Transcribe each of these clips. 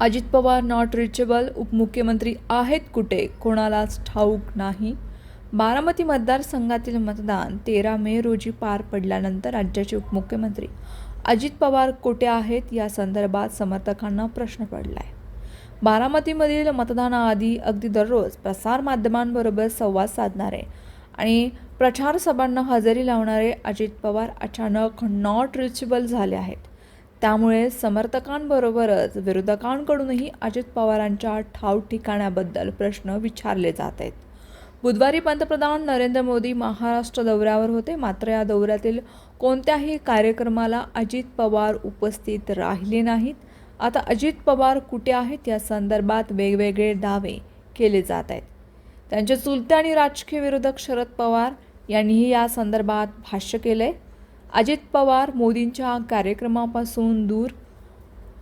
Ajit Pawar not reachable उपमुख्यमंत्री आहेत कुठे? कोणालाच ठाऊक नाही. बारामती मतदारसंघातील मतदान तेरा मे रोजी पार पडल्यानंतर राज्याचे उपमुख्यमंत्री अजित पवार कुठे आहेत या संदर्भात समर्थकांना प्रश्न पडलाय. बारामतीमधील मतदानाआधी अगदी दररोज प्रसारमाध्यमांबरोबर संवाद साधणारे आणि प्रचार सभांना हजेरी लावणारे अजित पवार अचानक नॉट रिचेबल झाले आहेत. त्यामुळे समर्थकांबरोबरच विरोधकांकडूनही अजित पवारांच्या ठावठिकाण्याबद्दल प्रश्न विचारले जात आहेत. बुधवारी पंतप्रधान नरेंद्र मोदी महाराष्ट्र दौऱ्यावर होते. मात्र या दौऱ्यातील कोणत्याही कार्यक्रमाला अजित पवार उपस्थित राहिले नाहीत. आता अजित पवार कुठे आहेत या संदर्भात वेगवेगळे दावे केले जात आहेत. त्यांचे चुलते आणि राजकीय विरोधक शरद पवार यांनीही या संदर्भात भाष्य केलंय. अजित पवार मोदींच्या कार्यक्रमापासून दूर.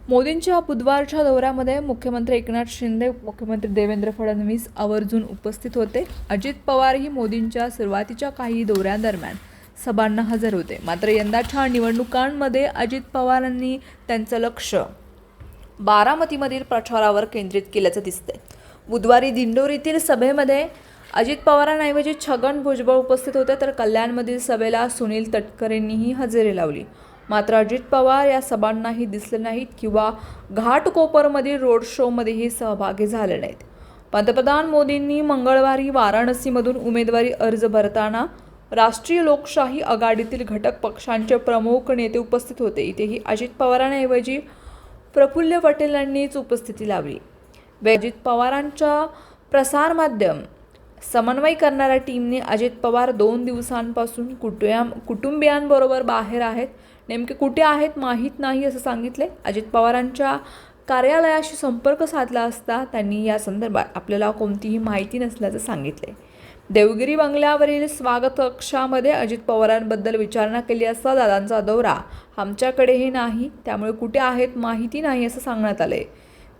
मोदींच्या बुधवारच्या दौऱ्यामध्ये मुख्यमंत्री एकनाथ शिंदे मुख्यमंत्री देवेंद्र फडणवीस आवर्जून उपस्थित होते. अजित पवारही मोदींच्या सुरुवातीच्या काही दौऱ्यादरम्यान सभांना हजर होते. मात्र यंदाच्या निवडणुकांमध्ये अजित पवारांनी त्यांचं लक्ष बारामतीमधील प्रचारावर केंद्रित केल्याचं दिसतंय. बुधवारी दिंडोरीतील सभेमध्ये अजित पवारांऐवजी छगन भुजबळ उपस्थित होते तर कल्याणमधील सभेला सुनील तटकरेंनीही हजेरी लावली. मात्र अजित पवार या सभांनाही दिसले नाहीत किंवा घाटकोपरमधील रोड शोमध्येही सहभागी झाले नाहीत. पंतप्रधान मोदींनी मंगळवारी वाराणसीमधून उमेदवारी अर्ज भरताना राष्ट्रीय लोकशाही आघाडीतील घटक पक्षांचे प्रमुख नेते उपस्थित होते. इथेही अजित पवारांऐवजी प्रफुल्ल पटेल यांनीच उपस्थिती लावली अजित पवारांच्या प्रसारमाध्यम समन्वय करणाऱ्या टीमने अजित पवार दोन दिवसांपासून कुटुया कुटुंबियांबरोबर बाहेर आहेत. नेमके कुठे आहेत माहीत नाही असं सांगितले. अजित पवारांच्या कार्यालयाशी संपर्क साधला असता त्यांनी या संदर्भात आपल्याला कोणतीही माहिती नसल्याचं सांगितले. देवगिरी बंगल्यावरील स्वागत कक्षामध्ये अजित पवारांबद्दल विचारणा केली असता दादांचा दौरा आमच्याकडेही नाही त्यामुळे कुठे आहेत माहिती नाही असं सांगण्यात आले.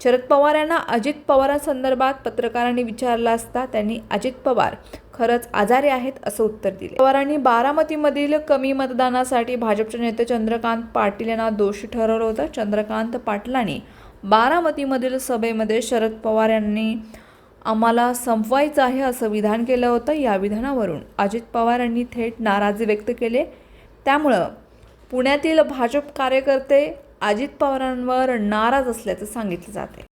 शरद पवार यांना अजित पवारांसंदर्भात पत्रकारांनी विचारला असता त्यांनी अजित पवार खरंच आजारी आहेत असं उत्तर दिले. पवारांनी बारामतीमधील कमी मतदानासाठी भाजपचे नेते चंद्रकांत पाटील यांना दोषी ठरवलं होतं. चंद्रकांत पाटलांनी बारामतीमधील सभेमध्ये शरद पवार यांनी आम्हाला संपवायचं आहे असं विधान केलं होतं. या विधानावरून अजित पवार यांनी थेट नाराजी व्यक्त केले. त्यामुळं पुण्यातील भाजप कार्यकर्ते अजित पवारांवर नाराज असल्याचं सांगितलं जाते